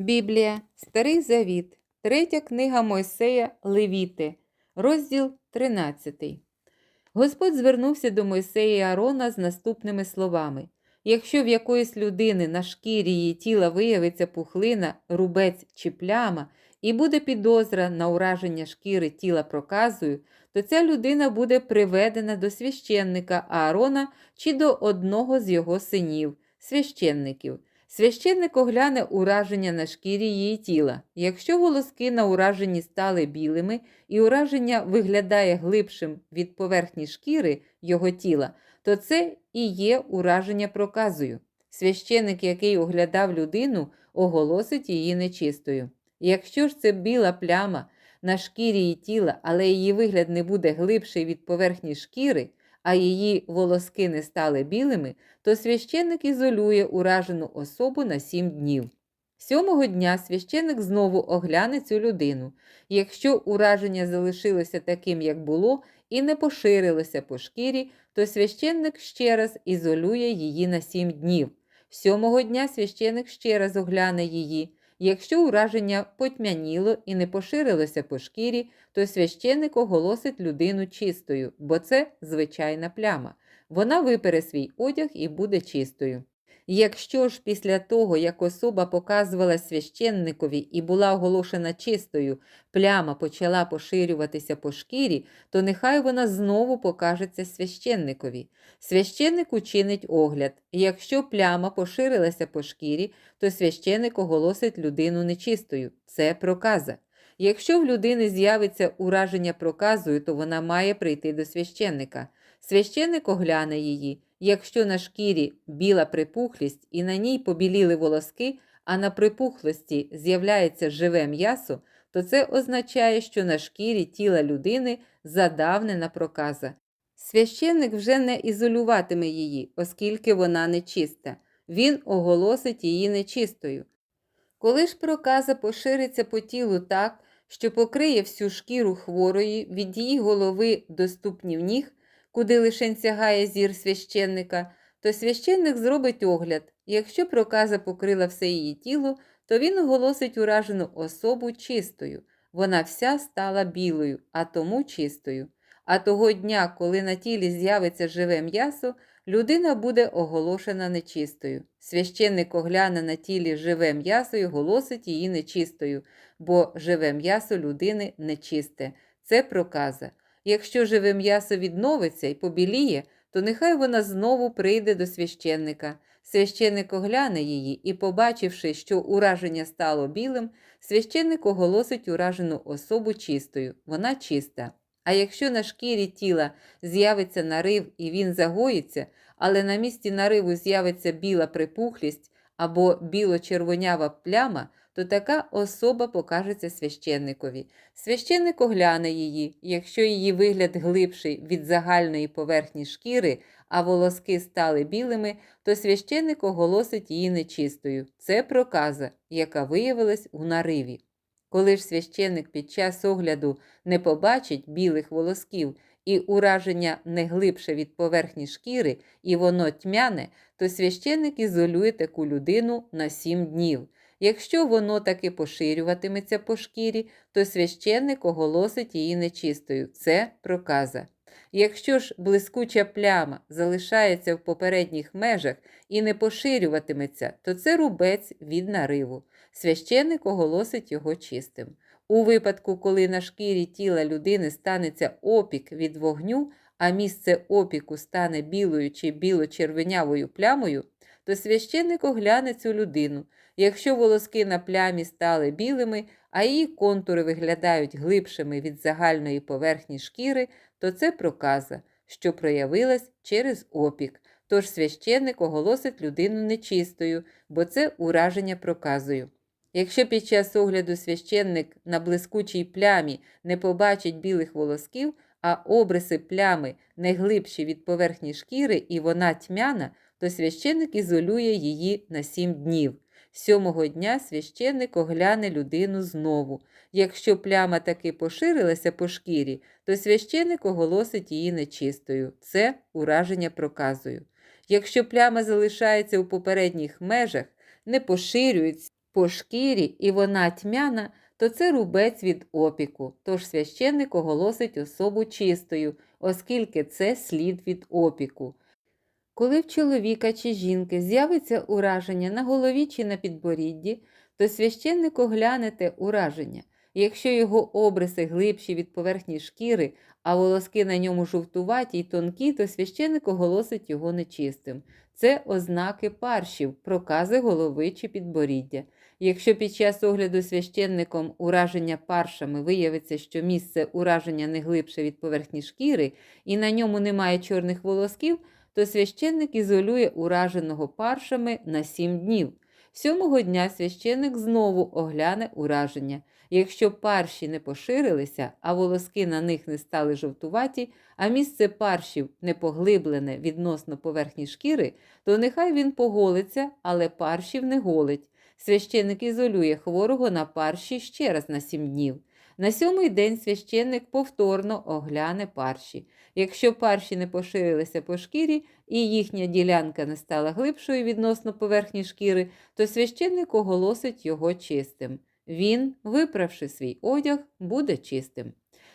Біблія, Старий Завіт, третя книга Мойсея Левіти, розділ 13. Господь звернувся до Мойсея і Аарона з наступними словами: Якщо в якоїсь людини на шкірі її тіла виявиться пухлина, рубець чи пляма, і буде підозра на ураження шкіри тіла проказою, то ця людина буде приведена до священника Аарона чи до одного з його синів, священників. Священник огляне ураження на шкірі її тіла. Якщо волоски на ураженні стали білими і ураження виглядає глибшим від поверхні шкіри його тіла, то це і є ураження проказою. Священник, який оглядав людину, оголосить її нечистою. Якщо ж це біла пляма на шкірі її тіла, але її вигляд не буде глибший від поверхні шкіри, а її волоски не стали білими, то священник ізолює уражену особу на сім днів. Сьомого дня священник знову огляне цю людину. Якщо ураження залишилося таким, як було, і не поширилося по шкірі, то священник ще раз ізолює її на сім днів. Сьомого дня священник ще раз огляне її. Якщо ураження потьмяніло і не поширилося по шкірі, то священник оголосить людину чистою, бо це звичайна пляма. Вона випере свій одяг і буде чистою. Якщо ж після того, як особа показувала священникові і була оголошена чистою, пляма почала поширюватися по шкірі, то нехай вона знову покажеться священникові. Священник учинить огляд. Якщо пляма поширилася по шкірі, то священник оголосить людину нечистою. Це проказа. Якщо в людини з'явиться ураження проказою, то вона має прийти до священника. Священник огляне її. Якщо на шкірі біла припухлість і на ній побіліли волоски, а на припухлості з'являється живе м'ясо, то це означає, що на шкірі тіла людини задавнена проказа. Священник вже не ізолюватиме її, оскільки вона нечиста. Він оголосить її нечистою. Коли ж проказа пошириться по тілу так, що покриє всю шкіру хворої від її голови до ступнів ніг, куди лишень сягає зір священника, то священник зробить огляд. Якщо проказа покрила все її тіло, то він оголосить уражену особу чистою. Вона вся стала білою, а тому чистою. А того дня, коли на тілі з'явиться живе м'ясо, людина буде оголошена нечистою. Священник огляне на тілі живе м'ясо і оголосить її нечистою, бо живе м'ясо людини нечисте. Це проказа. Якщо живе м'ясо відновиться і побіліє, то нехай вона знову прийде до священника. Священник огляне її і, побачивши, що ураження стало білим, священник оголосить уражену особу чистою. Вона чиста. А якщо на шкірі тіла з'явиться нарив і він загоїться, але на місці нариву з'явиться біла припухлість або біло-червонява пляма, то така особа покажеться священникові. Священник огляне її, якщо її вигляд глибший від загальної поверхні шкіри, а волоски стали білими, то священник оголосить її нечистою. Це проказа, яка виявилась у нариві. Коли ж священник під час огляду не побачить білих волосків і ураження не глибше від поверхні шкіри, і воно тьмяне, то священник ізолює таку людину на сім днів. Якщо воно таки поширюватиметься по шкірі, то священник оголосить її нечистою. Це проказа. Якщо ж блискуча пляма залишається в попередніх межах і не поширюватиметься, то це рубець від нариву. Священник оголосить його чистим. У випадку, коли на шкірі тіла людини станеться опік від вогню, а місце опіку стане білою чи біло-червенявою плямою, то священник огляне цю людину. Якщо волоски на плямі стали білими, а її контури виглядають глибшими від загальної поверхні шкіри, то це проказа, що проявилась через опік. Тож священник оголосить людину нечистою, бо це ураження проказою. Якщо під час огляду священник на блискучій плямі не побачить білих волосків, а обриси плями не глибші від поверхні шкіри і вона тьмяна, то священник ізолює її на сім днів. Сьомого дня священник огляне людину знову. Якщо пляма таки поширилася по шкірі, то священник оголосить її нечистою. Це ураження проказою. Якщо пляма залишається у попередніх межах, не поширюється по шкірі і вона тьмяна, то це рубець від опіку, тож священник оголосить особу чистою, оскільки це слід від опіку. Коли в чоловіка чи жінки з'явиться ураження на голові чи на підборідді, то священник огляне те ураження. Якщо його обриси глибші від поверхні шкіри, а волоски на ньому жовтуваті й тонкі, то священник оголосить його нечистим. Це ознаки паршів, прокази голови чи підборіддя. Якщо під час огляду священником ураження паршами виявиться, що місце ураження не глибше від поверхні шкіри і на ньому немає чорних волосків, то священник ізолює ураженого паршами на сім днів. Сьомого дня священник знову огляне ураження. Якщо парші не поширилися, а волоски на них не стали жовтуваті, а місце паршів не поглиблене відносно поверхні шкіри, то нехай він поголиться, але паршів не голить. Священник ізолює хворого на парші ще раз на сім днів. На сьомий день священник повторно огляне парші. Якщо парші не поширилися по шкірі і їхня ділянка не стала глибшою відносно поверхні шкіри, то священник оголосить його чистим. Він, виправши свій одяг, буде чистим.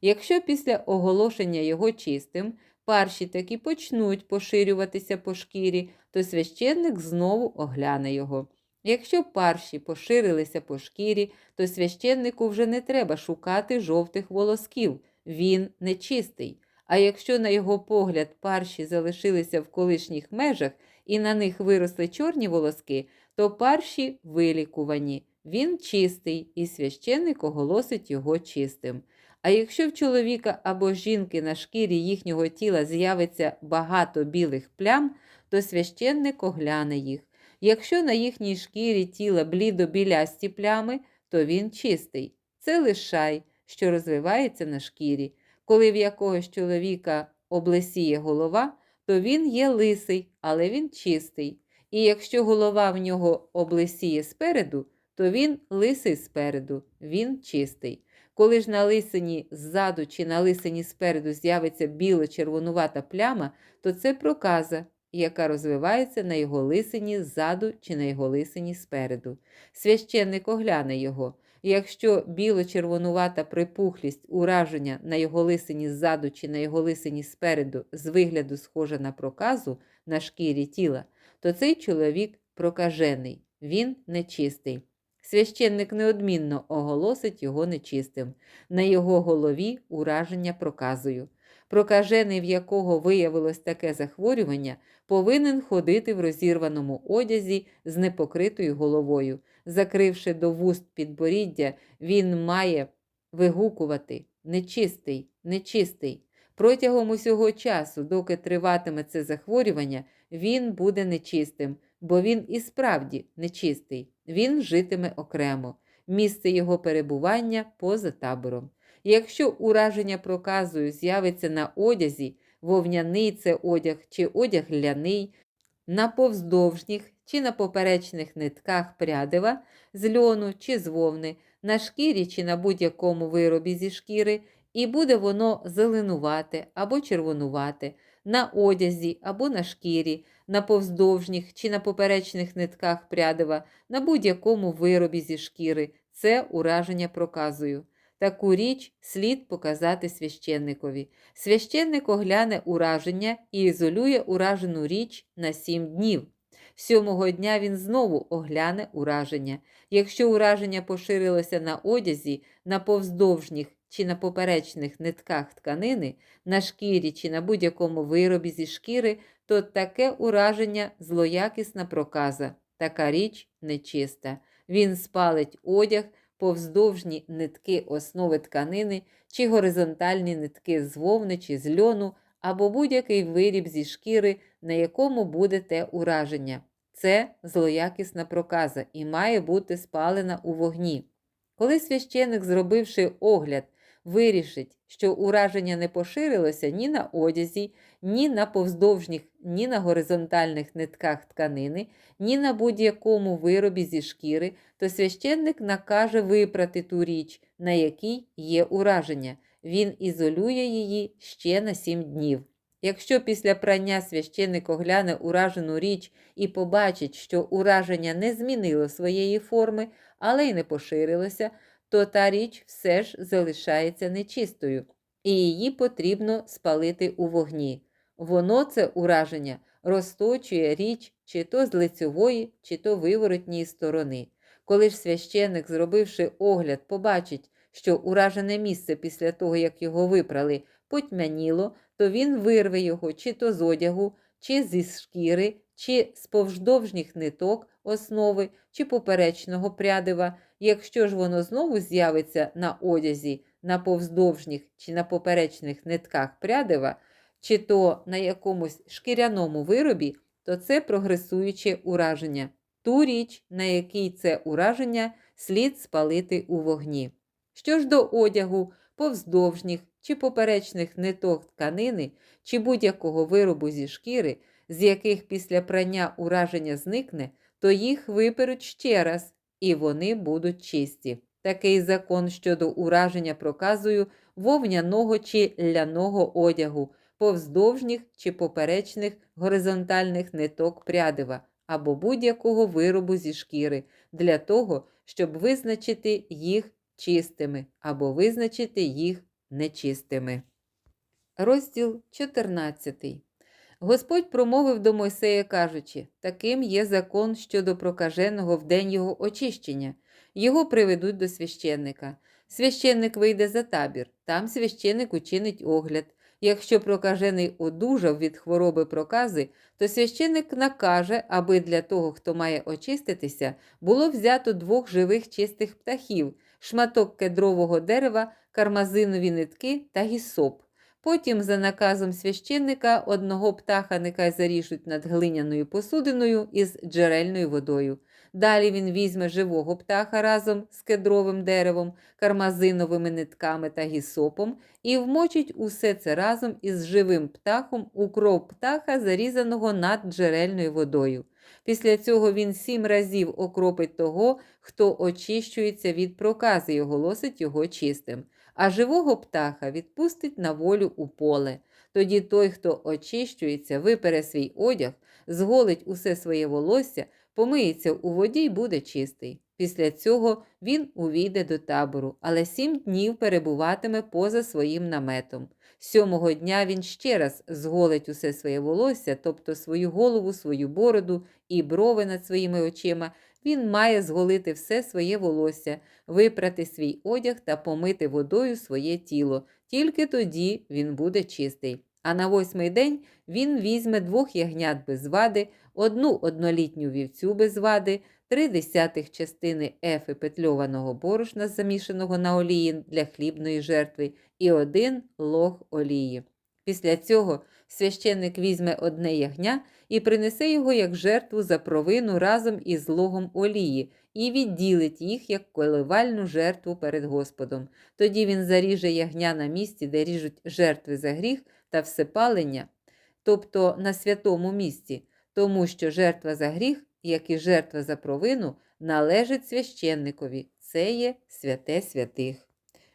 Якщо після оголошення його чистим парші таки почнуть поширюватися по шкірі, то священник знову огляне його. Якщо парші поширилися по шкірі, то священнику вже не треба шукати жовтих волосків, він нечистий. А якщо на його погляд парші залишилися в колишніх межах і на них виросли чорні волоски, то парші вилікувані, він чистий, і священник оголосить його чистим. А якщо в чоловіка або жінки на шкірі їхнього тіла з'явиться багато білих плям, то священник огляне їх. Якщо на їхній шкірі тіла блідо-білясті плями, то він чистий. Це лишай, що розвивається на шкірі. Коли в якогось чоловіка облесіє голова, то він є лисий, але він чистий. І якщо голова в нього облесіє спереду, то він лисий спереду, він чистий. Коли ж на лисині ззаду чи на лисині спереду з'явиться біло-червонувата пляма, то це проказа, яка розвивається на його лисині ззаду чи на його лисині спереду. Священник огляне його. Якщо біло-червонувата припухлість ураження на його лисині ззаду чи на його лисині спереду з вигляду схожа на проказу на шкірі тіла, то цей чоловік прокажений, він нечистий. Священник неодмінно оголосить його нечистим, на його голові ураження проказою. Прокажений, в якого виявилось таке захворювання, повинен ходити в розірваному одязі з непокритою головою. Закривши до вуст підборіддя, він має вигукувати нечистий, нечистий. Протягом усього часу, доки триватиме це захворювання, він буде нечистим, бо він і справді нечистий, він житиме окремо, місце його перебування поза табором. Якщо ураження проказою з'явиться на одязі, вовняний це одяг чи одяг ляний, на повздовжніх чи на поперечних нитках прядива, з льону чи з вовни, на шкірі чи на будь-якому виробі зі шкіри, і буде воно зеленувате або червонувате, на одязі або на шкірі, на повздовжніх чи на поперечних нитках прядива, на будь-якому виробі зі шкіри, це ураження проказою. Таку річ слід показати священникові. Священник огляне ураження і ізолює уражену річ на сім днів. Сьомого дня він знову огляне ураження. Якщо ураження поширилося на одязі, на повздовжніх чи на поперечних нитках тканини, на шкірі чи на будь-якому виробі зі шкіри, то таке ураження злоякісна проказа, така річ нечиста. Він спалить одяг, повздовжні нитки основи тканини чи горизонтальні нитки з вовни чи з льону, або будь-який виріб зі шкіри, на якому буде те ураження. Це злоякісна проказа і має бути спалена у вогні. Коли священик, зробивши огляд, вирішить, що ураження не поширилося ні на одязі, ні на повздовжніх, ні на горизонтальних нитках тканини, ні на будь-якому виробі зі шкіри, то священник накаже випрати ту річ, на якій є ураження. Він ізолює її ще на сім днів. Якщо після прання священник огляне уражену річ і побачить, що ураження не змінило своєї форми, але й не поширилося, то та річ все ж залишається нечистою, і її потрібно спалити у вогні. Воно це ураження розточує річ чи то з лицьової, чи то виворотньої сторони. Коли ж священник, зробивши огляд, побачить, що уражене місце після того, як його випрали, потьмяніло, то він вирве його чи то з одягу, чи зі шкіри, чи з повздовжніх ниток основи, чи поперечного прядива. Якщо ж воно знову з'явиться на одязі, на повздовжніх чи на поперечних нитках прядива, чи то на якомусь шкіряному виробі, то це прогресуюче ураження. Ту річ, на якій це ураження, слід спалити у вогні. Що ж до одягу, повздовжніх чи поперечних ниток тканини, чи будь-якого виробу зі шкіри, з яких після прання ураження зникне, то їх виперуть ще раз, і вони будуть чисті. Такий закон щодо ураження проказую вовняного чи ляного одягу, повздовжніх чи поперечних горизонтальних ниток прядива або будь-якого виробу зі шкіри, для того, щоб визначити їх чистими або визначити їх нечистими. Розділ 14. Господь промовив до Мойсея, кажучи: таким є закон щодо прокаженого в день його очищення. Його приведуть до священника. Священник вийде за табір, там священник учинить огляд. Якщо прокажений одужав від хвороби прокази, то священник накаже, аби для того, хто має очиститися, було взято двох живих чистих птахів, шматок кедрового дерева, кармазинові нитки та гісоп. Потім, за наказом священника, одного птаха нехай заріжуть над глиняною посудиною із джерельною водою. Далі він візьме живого птаха разом з кедровим деревом, кармазиновими нитками та гісопом і вмочить усе це разом із живим птахом у кров птаха, зарізаного над джерельною водою. Після цього він сім разів окропить того, хто очищується від прокази і оголосить його чистим, а живого птаха відпустить на волю у поле. Тоді той, хто очищується, випере свій одяг, зголить усе своє волосся, помиється у воді й буде чистий. Після цього він увійде до табору, але сім днів перебуватиме поза своїм наметом. Сьомого дня він ще раз зголить усе своє волосся, тобто свою голову, свою бороду і брови над своїми очима. Він має зголити все своє волосся, випрати свій одяг та помити водою своє тіло. Тільки тоді він буде чистий. А на восьмий день він візьме двох ягнят без вади, одну однолітню вівцю без вади, три десятих частини ефи петльованого борошна, замішаного на олії для хлібної жертви, і один лог олії. Після цього священник візьме одне ягня і принесе його як жертву за провину разом із логом олії і відділить їх як коливальну жертву перед Господом. Тоді він заріже ягня на місці, де ріжуть жертви за гріх та всепалення, тобто на святому місці, тому що жертва за гріх, як і жертва за провину, належить священникові. Це є святе святих.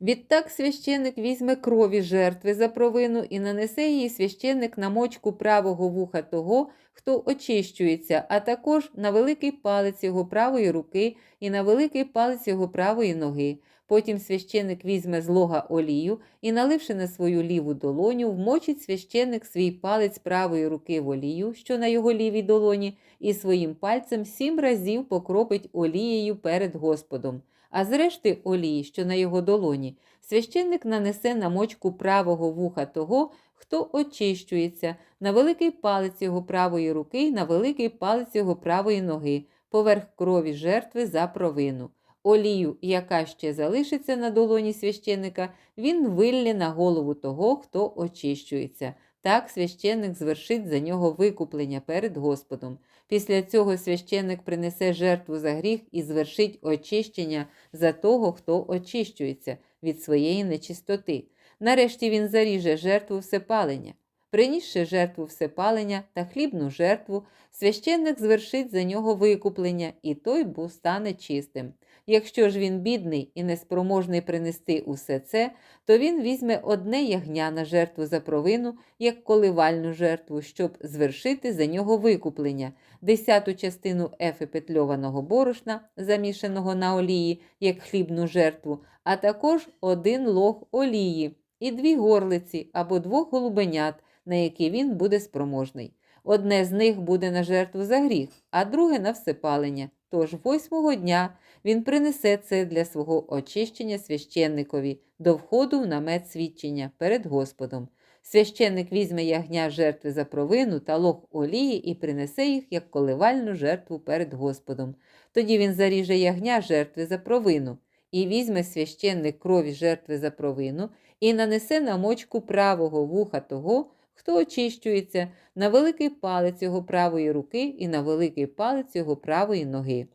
Відтак священик візьме крові жертви за провину і нанесе її священик на мочку правого вуха того, хто очищується, а також на великий палець його правої руки і на великий палець його правої ноги. Потім священник візьме з лога олію і, наливши на свою ліву долоню, вмочить священник свій палець правої руки в олію, що на його лівій долоні, і своїм пальцем сім разів покропить олією перед Господом. А зрешти олії, що на його долоні, священник нанесе на мочку правого вуха того, хто очищується, на великий палець його правої руки і на великий палець його правої ноги, поверх крові жертви за провину. Олію, яка ще залишиться на долоні священника, він виллє на голову того, хто очищується. Так священник звершить за нього викуплення перед Господом. Після цього священник принесе жертву за гріх і звершить очищення за того, хто очищується від своєї нечистоти. Нарешті він заріже жертву всепалення. Принісши жертву всепалення та хлібну жертву, священник звершить за нього викуплення, і той був стане чистим. Якщо ж він бідний і неспроможний принести усе це, то він візьме одне ягня на жертву за провину, як коливальну жертву, щоб звершити за нього викуплення, десяту частину ефи петльованого борошна, замішаного на олії, як хлібну жертву, а також один лог олії і дві горлиці або двох голубенят, на які він буде спроможний. Одне з них буде на жертву за гріх, а друге на всепалення. Тож восьмого дня він принесе це для свого очищення священникові до входу в намет свідчення перед Господом. Священник візьме ягня жертви за провину та лог олії і принесе їх як коливальну жертву перед Господом. Тоді він заріже ягня жертви за провину, і візьме священник крові жертви за провину і нанесе на мочку правого вуха того, хто очищується, на великий палець його правої руки і на великий палець його правої ноги.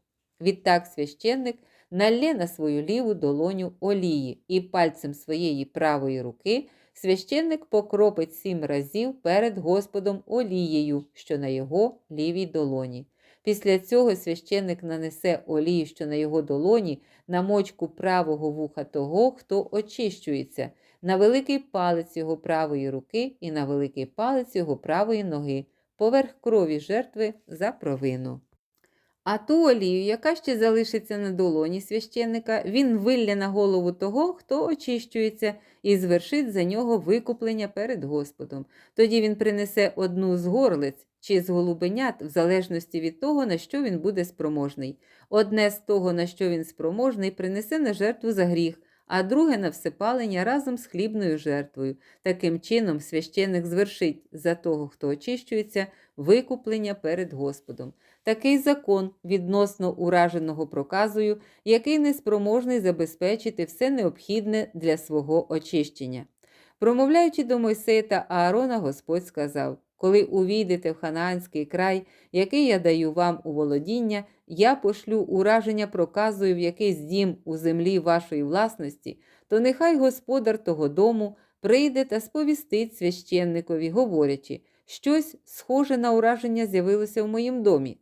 Відтак священник налє на свою ліву долоню олії, і пальцем своєї правої руки священник покропить сім разів перед Господом олією, що на його лівій долоні. Після цього священник нанесе олію, що на його долоні, на мочку правого вуха того, хто очищується, на великий палець його правої руки і на великий палець його правої ноги, поверх крові жертви за провину. А ту олію, яка ще залишиться на долоні священника, він вилля на голову того, хто очищується, і звершить за нього викуплення перед Господом. Тоді він принесе одну з горлиць чи з голубенят, в залежності від того, на що він буде спроможний. Одне з того, на що він спроможний, принесе на жертву за гріх, а друге на всепалення разом з хлібною жертвою. Таким чином, священник звершить за того, хто очищується, викуплення перед Господом. Такий закон відносно ураженого проказую, який неспроможний забезпечити все необхідне для свого очищення. Промовляючи до Мойсея та Аарона, Господь сказав: Коли увійдете в ханаанський край, який я даю вам у володіння, я пошлю ураження проказую в якийсь дім у землі вашої власності, то нехай господар того дому прийде та сповістить священникові, говорячи, щось схоже на ураження з'явилося в моїм домі.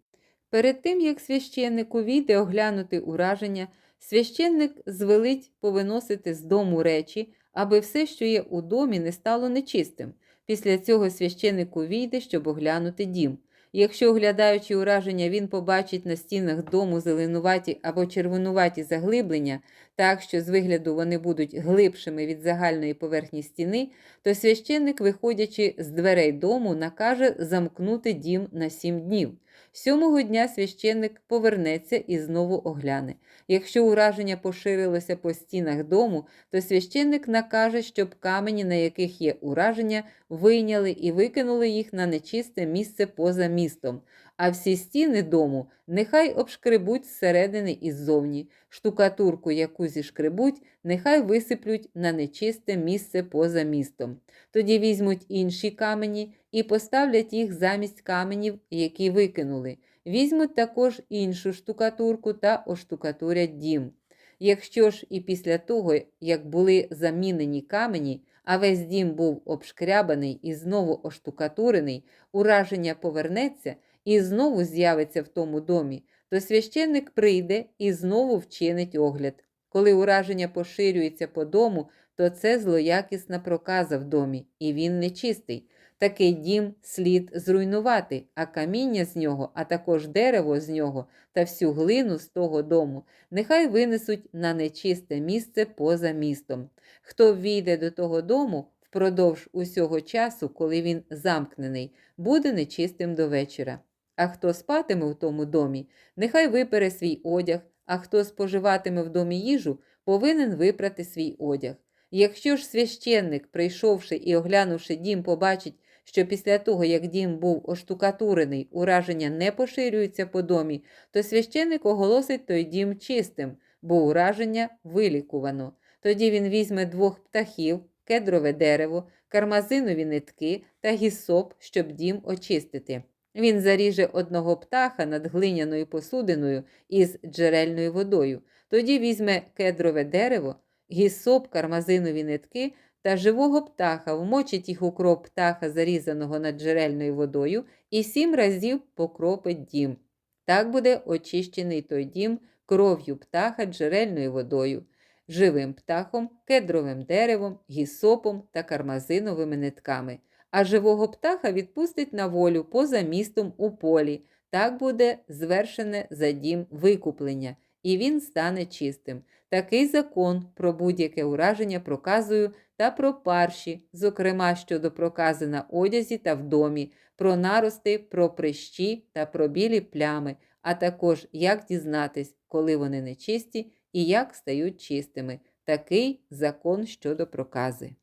Перед тим, як священник увійде оглянути ураження, священник звелить повиносити з дому речі, аби все, що є у домі, не стало нечистим. Після цього священик увійде, щоб оглянути дім. Якщо, оглядаючи ураження, він побачить на стінах дому зеленуваті або червонуваті заглиблення, так що з вигляду вони будуть глибшими від загальної поверхні стіни, то священник, виходячи з дверей дому, накаже замкнути дім на сім днів. Сьомого дня священник повернеться і знову огляне. Якщо ураження поширилося по стінах дому, то священник накаже, щоб камені, на яких є ураження, вийняли і викинули їх на нечисте місце поза містом. А всі стіни дому нехай обшкребуть зсередини і ззовні. Штукатурку, яку зішкребуть, нехай висиплють на нечисте місце поза містом. Тоді візьмуть інші камені і поставлять їх замість каменів, які викинули. Візьмуть також іншу штукатурку та оштукатурять дім. Якщо ж і після того, як були замінені камені, а весь дім був обшкрябаний і знову оштукатурений, ураження повернеться і знову з'явиться в тому домі, то священник прийде і знову вчинить огляд. Коли ураження поширюється по дому, то це злоякісна проказа в домі, і він нечистий. Такий дім слід зруйнувати, а каміння з нього, а також дерево з нього та всю глину з того дому, нехай винесуть на нечисте місце поза містом. Хто ввійде до того дому впродовж усього часу, коли він замкнений, буде нечистим до вечора. А хто спатиме в тому домі, нехай випере свій одяг, а хто споживатиме в домі їжу, повинен випрати свій одяг. Якщо ж священник, прийшовши і оглянувши дім, побачить, що після того, як дім був оштукатурений, ураження не поширюється по домі, то священник оголосить той дім чистим, бо ураження вилікувано. Тоді він візьме двох птахів, кедрове дерево, кармазинові нитки та гісоп, щоб дім очистити. Він заріже одного птаха над глиняною посудиною із джерельною водою. Тоді візьме кедрове дерево, гісоп, кармазинові нитки та живого птаха, вмочить їх у кров птаха, зарізаного над джерельною водою, і сім разів покропить дім. Так буде очищений той дім кров'ю птаха джерельною водою, живим птахом, кедровим деревом, гісопом та кармазиновими нитками. А живого птаха відпустить на волю поза містом у полі. Так буде звершене за дім викуплення, і він стане чистим. Такий закон про будь-яке ураження проказою та про парші, зокрема щодо прокази на одязі та в домі, про нарости, про прищі та про білі плями, а також як дізнатись, коли вони нечисті і як стають чистими. Такий закон щодо прокази.